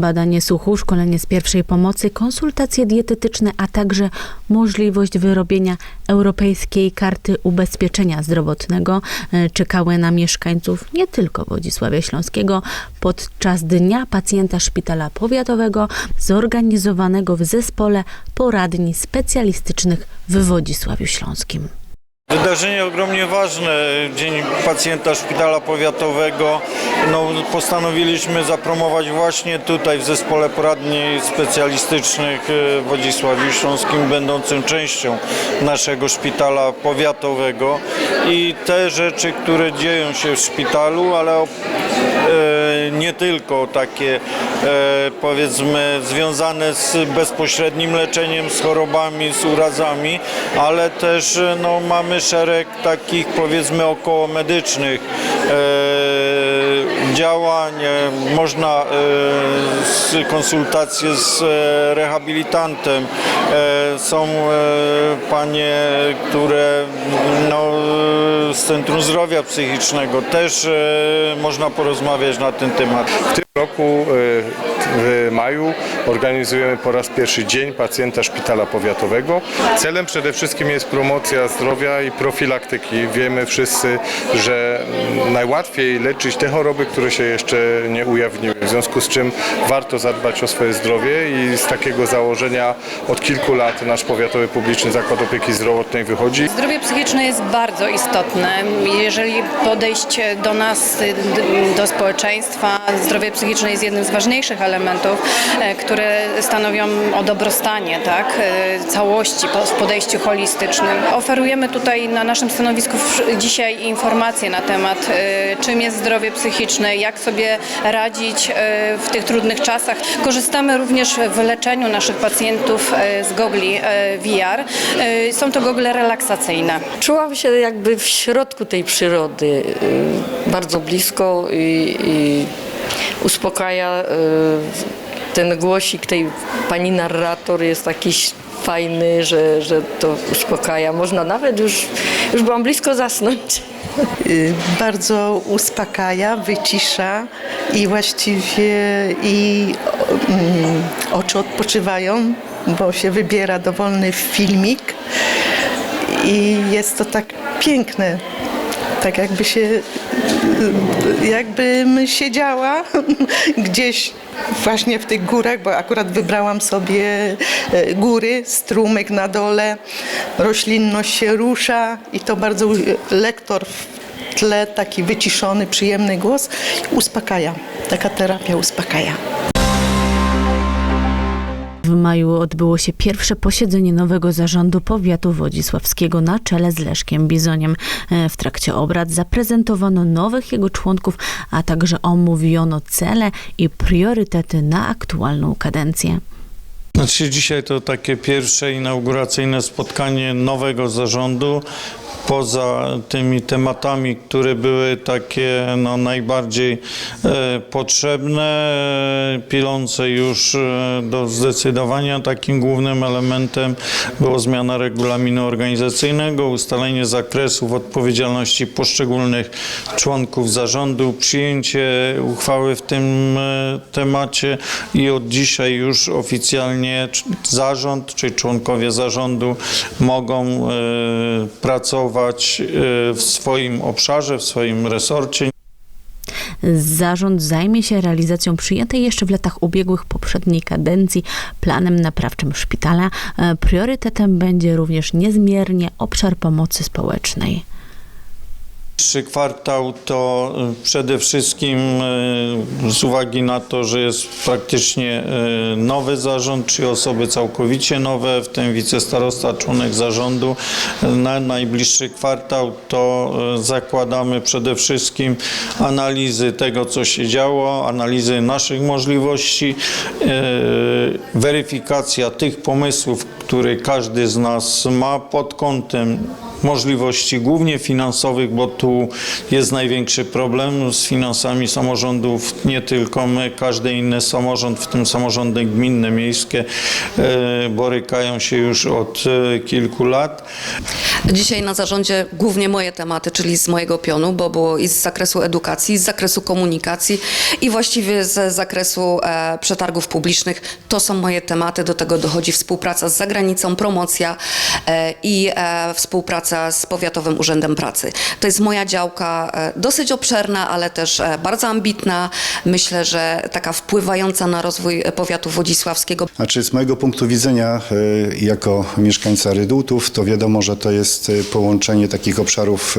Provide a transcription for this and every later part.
Badanie słuchu, szkolenie z pierwszej pomocy, konsultacje dietetyczne, a także możliwość wyrobienia Europejskiej Karty Ubezpieczenia Zdrowotnego e, czekały na mieszkańców nie tylko Wodzisławia Śląskiego podczas Dnia Pacjenta Szpitala Powiatowego zorganizowanego w zespole poradni specjalistycznych w Wodzisławiu Śląskim. Wydarzenie ogromnie ważne, Dzień Pacjenta Szpitala Powiatowego. No, postanowiliśmy zapromować właśnie tutaj w Zespole Poradni Specjalistycznych w Wodzisławiu Śląskim, będącym częścią naszego Szpitala Powiatowego i te rzeczy, które dzieją się w szpitalu, ale e, nie tylko takie e, powiedzmy związane z bezpośrednim leczeniem, z chorobami, z urazami, ale też e, no, mamy szereg takich powiedzmy okołomedycznych e, działań. E, Można e, konsultacje z e, rehabilitantem. Są panie, które no, z Centrum Zdrowia Psychicznego też można porozmawiać na ten temat. W tym roku w maju organizujemy po raz pierwszy Dzień Pacjenta Szpitala Powiatowego. Celem przede wszystkim jest promocja zdrowia i profilaktyki. Wiemy wszyscy, że najłatwiej leczyć te choroby, które się jeszcze nie ujawniły. W związku z czym warto zadbać o swoje zdrowie i z takiego założenia od kilku lat nasz Powiatowy Publiczny Zakład Opieki Zdrowotnej wychodzi. Zdrowie psychiczne jest bardzo istotne. Jeżeli podejść do nas, do społeczeństwa, zdrowie psychiczne jest jednym z ważniejszych elementów, e, które stanowią o dobrostanie, tak, e, całości w podejściu holistycznym. Oferujemy tutaj na naszym stanowisku dzisiaj informacje na temat, e, czym jest zdrowie psychiczne, jak sobie radzić w tych trudnych czasach. Korzystamy również w leczeniu naszych pacjentów z gogli VR. Są to gogle relaksacyjne. Czułam się jakby w środku tej przyrody, bardzo blisko i, i uspokaja y, ten głosik tej pani narrator jest taki fajny, że, że to uspokaja. Można nawet już, już byłam blisko zasnąć. Y, bardzo uspokaja, wycisza i właściwie i mm, oczy odpoczywają, bo się wybiera dowolny filmik i jest to tak piękne. Tak jakby się, jakbym siedziała gdzieś właśnie w tych górach, bo akurat wybrałam sobie e, góry, strumyk na dole, roślinność się rusza i to bardzo lektor w tle, taki wyciszony, przyjemny głos uspokaja. Taka terapia uspokaja. W maju odbyło się pierwsze posiedzenie nowego zarządu powiatu wodzisławskiego na czele z Leszkiem Bizoniem. E, W trakcie obrad zaprezentowano nowych jego członków, a także omówiono cele i priorytety na aktualną kadencję. Znaczy dzisiaj to takie pierwsze inauguracyjne spotkanie nowego zarządu. Poza tymi tematami, które były takie no, najbardziej e, potrzebne, pilące już e, do zdecydowania, takim głównym elementem była zmiana regulaminu organizacyjnego, ustalenie zakresów odpowiedzialności poszczególnych członków zarządu, przyjęcie uchwały w tym e, temacie i od dzisiaj już oficjalnie zarząd czy członkowie zarządu mogą e, pracować e, w swoim obszarze, w swoim resorcie. Zarząd zajmie się realizacją przyjętej jeszcze w latach ubiegłych poprzedniej kadencji planem naprawczym szpitala. E, Priorytetem będzie również niezmiernie obszar pomocy społecznej. Trzy kwartał to y, przede wszystkim y, z uwagi na to, że jest praktycznie y, nowy zarząd, trzy osoby całkowicie nowe, w tym wicestarosta, członek zarządu. Na najbliższy kwartał to zakładamy przede wszystkim analizy tego, co się działo, analizy naszych możliwości, weryfikacja tych pomysłów, które każdy z nas ma pod kątem możliwości, głównie finansowych, bo tu jest największy problem z finansami samorządów, nie tylko my, każdy inny samorząd, w tym samorządy gminne, miejskie, e, borykają się już od e, kilku lat. Dzisiaj na zarządzie głównie moje tematy, czyli z mojego pionu, bo było i z zakresu edukacji, z zakresu komunikacji i właściwie z zakresu e, przetargów publicznych. To są moje tematy, do tego dochodzi współpraca z zagranicą, promocja i e, współpraca z Powiatowym Urzędem Pracy. To jest moja działka e, dosyć obszerna, ale też e, bardzo ambitna. Myślę, że taka wpływająca na rozwój powiatu wodzisławskiego. Znaczy z mojego punktu widzenia jako mieszkańca Rydultów to wiadomo, że to jest połączenie takich obszarów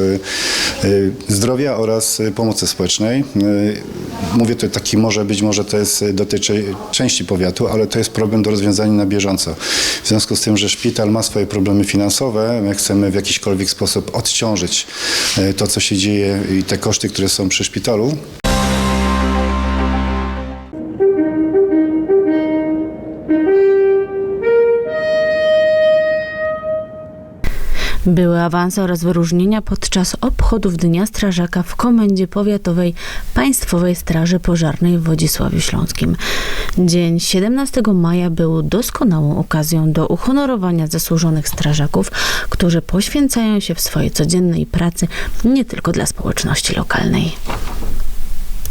zdrowia oraz pomocy społecznej. Mówię to taki może być, może to jest dotyczy części powiatu, ale to jest problem do rozwiązania na bieżąco. W związku z tym, że szpital ma swoje problemy finansowe, my chcemy w jakiśkolwiek sposób odciążyć y, to, co się dzieje i te koszty, które są przy szpitalu, Były awanse oraz wyróżnienia podczas obchodów Dnia Strażaka w Komendzie Powiatowej Państwowej Straży Pożarnej w Wodzisławiu Śląskim. Dzień 17 maja był doskonałą okazją do uhonorowania zasłużonych strażaków, którzy poświęcają się w swojej codziennej pracy nie tylko dla społeczności lokalnej.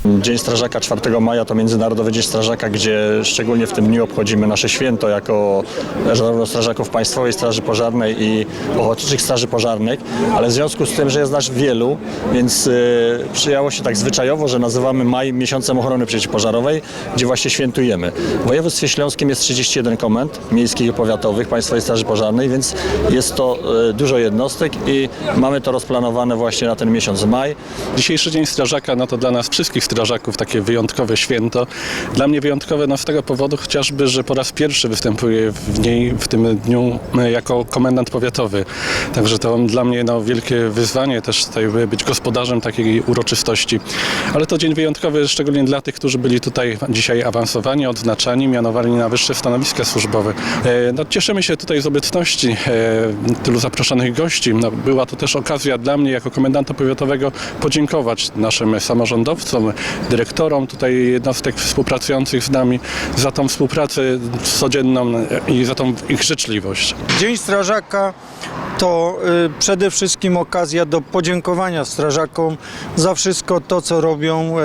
Dzień Strażaka 4 maja to Międzynarodowy Dzień Strażaka, gdzie szczególnie w tym dniu obchodzimy nasze święto jako zarówno strażaków Państwowej Straży Pożarnej i Ochotniczych Straży Pożarnych, ale w związku z tym, że jest nas wielu, więc y, przyjęło się tak zwyczajowo, że nazywamy maj miesiącem ochrony przeciwpożarowej, gdzie właśnie świętujemy. W województwie śląskim jest 31 komend miejskich i powiatowych Państwowej Straży Pożarnej, więc jest to y, dużo jednostek i mamy to rozplanowane właśnie na ten miesiąc maj. Dzisiejszy Dzień Strażaka no to dla nas wszystkich strażaków takie wyjątkowe święto. Dla mnie wyjątkowe no z tego powodu chociażby, że po raz pierwszy występuję w niej w tym dniu e, jako komendant powiatowy. Także to dla mnie no, wielkie wyzwanie też tutaj by być gospodarzem takiej uroczystości. Ale to dzień wyjątkowy szczególnie dla tych, którzy byli tutaj dzisiaj awansowani, odznaczani, mianowani na wyższe stanowiska służbowe. E, No, cieszymy się tutaj z obecności e, tylu zaproszonych gości. No, była to też okazja dla mnie jako komendanta powiatowego podziękować naszym samorządowcom, dyrektorom tutaj jednostek współpracujących z nami za tą współpracę codzienną i za tą ich życzliwość. Dzień Strażaka to y, przede wszystkim okazja do podziękowania strażakom za wszystko to, co robią y,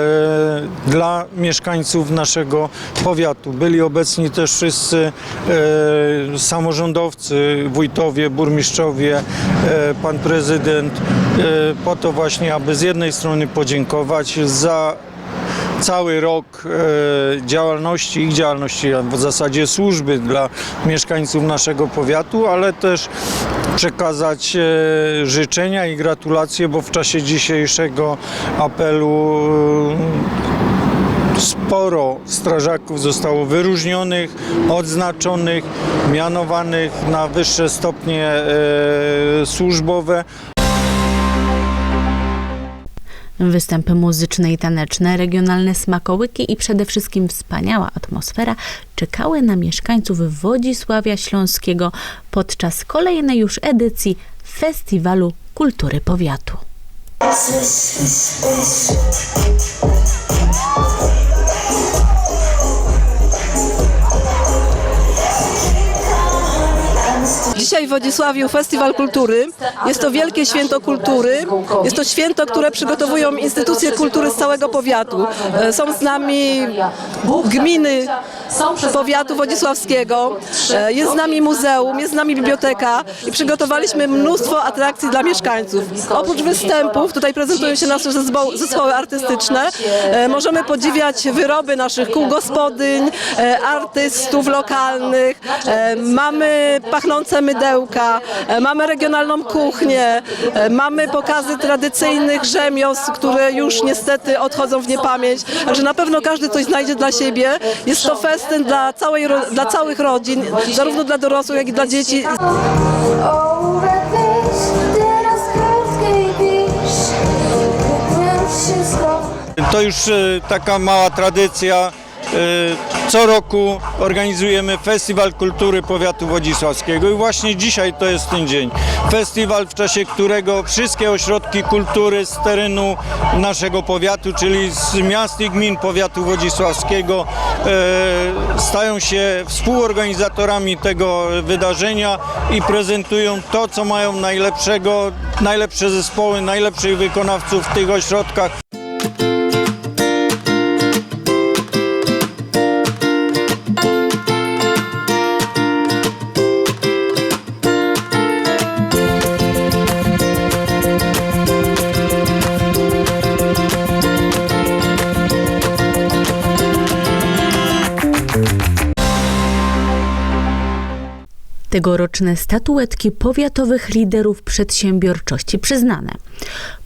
dla mieszkańców naszego powiatu. Byli obecni też wszyscy y, samorządowcy, wójtowie, burmistrzowie, pan prezydent, po to właśnie, aby z jednej strony podziękować za cały rok e, działalności, ich działalności, w zasadzie służby dla mieszkańców naszego powiatu, ale też przekazać e, życzenia i gratulacje, bo w czasie dzisiejszego apelu e, sporo strażaków zostało wyróżnionych, odznaczonych, mianowanych na wyższe stopnie służbowe. Występy muzyczne i taneczne, regionalne smakołyki i przede wszystkim wspaniała atmosfera czekały na mieszkańców Wodzisławia Śląskiego podczas kolejnej już edycji Festiwalu Kultury Powiatu. Dzisiaj w Wodzisławiu Festiwal Kultury. Jest to wielkie święto kultury. Jest to święto, które przygotowują instytucje kultury z całego powiatu. E, Są z nami gminy powiatu wodzisławskiego. E, Jest z nami muzeum, jest z nami biblioteka i przygotowaliśmy mnóstwo atrakcji dla mieszkańców. Oprócz występów, tutaj prezentują się nasze zespoły, artystyczne. E, Możemy podziwiać wyroby naszych kół gospodyń, artystów lokalnych. Mamy pachnące mydełka, e, mamy regionalną kuchnię, e, mamy pokazy tradycyjnych rzemiosł, które już niestety odchodzą w niepamięć. Także na pewno każdy coś znajdzie dla siebie. Jest to festyn dla, całej, dla całych rodzin, zarówno dla dorosłych, jak i dla dzieci. To już e, taka mała tradycja co roku organizujemy Festiwal Kultury Powiatu Wodzisławskiego i właśnie dzisiaj to jest ten dzień. Festiwal, w czasie którego wszystkie ośrodki kultury z terenu naszego powiatu, czyli z miast i gmin powiatu wodzisławskiego e, stają się współorganizatorami tego wydarzenia i prezentują to, co mają najlepszego, najlepsze zespoły, najlepszych wykonawców w tych ośrodkach. Tegoroczne statuetki powiatowych liderów przedsiębiorczości przyznane.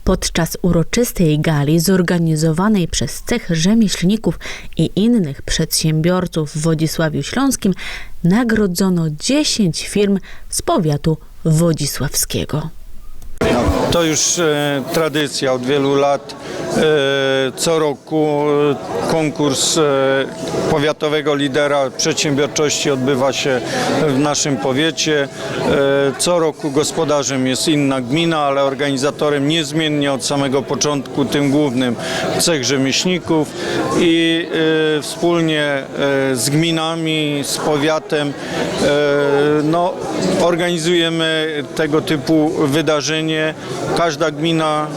Podczas uroczystej gali zorganizowanej przez cech rzemieślników i innych przedsiębiorców w Wodzisławiu Śląskim nagrodzono 10 firm z powiatu wodzisławskiego. To już e, tradycja od wielu lat. E, co roku e, konkurs e, powiatowego lidera przedsiębiorczości odbywa się w naszym powiecie. E, co roku gospodarzem jest inna gmina, ale organizatorem niezmiennie od samego początku, tym głównym cech rzemieślników i e, wspólnie e, z gminami, z powiatem e, no, organizujemy tego typu wydarzenie. Każda gmina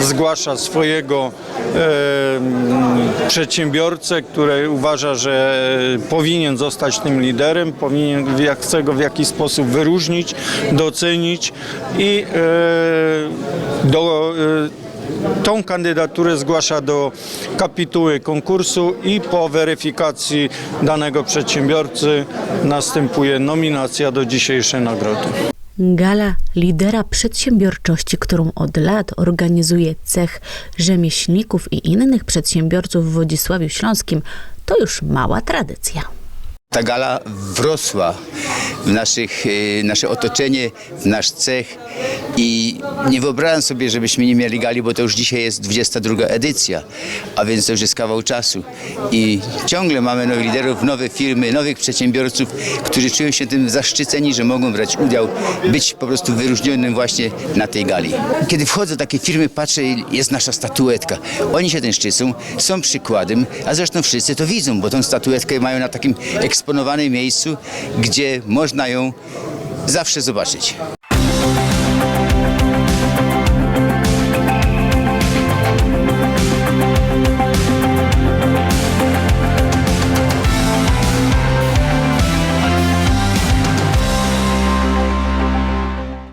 zgłasza swojego e, przedsiębiorcę, który uważa, że powinien zostać tym liderem, powinien jak chce go w jakiś sposób wyróżnić, docenić i e, do e, Tą kandydaturę zgłasza do kapituły konkursu i po weryfikacji danego przedsiębiorcy następuje nominacja do dzisiejszej nagrody. Gala lidera przedsiębiorczości, którą od lat organizuje cech rzemieślników i innych przedsiębiorców w Wodzisławiu Śląskim, to już mała tradycja. Ta gala wrosła w naszych, e, nasze otoczenie, w nasz cech i nie wyobrażam sobie, żebyśmy nie mieli gali, bo to już dzisiaj jest 22 edycja, a więc to już jest kawał czasu i ciągle mamy nowych liderów, nowe firmy, nowych przedsiębiorców, którzy czują się tym zaszczyceni, że mogą brać udział, być po prostu wyróżnionym właśnie na tej gali. Kiedy wchodzę do takiej firmy, patrzę, jest nasza statuetka. Oni się tym szczycą, są przykładem, a zresztą wszyscy to widzą, bo tą statuetkę mają na takim eksponowanym miejscu, gdzie można ją zawsze zobaczyć.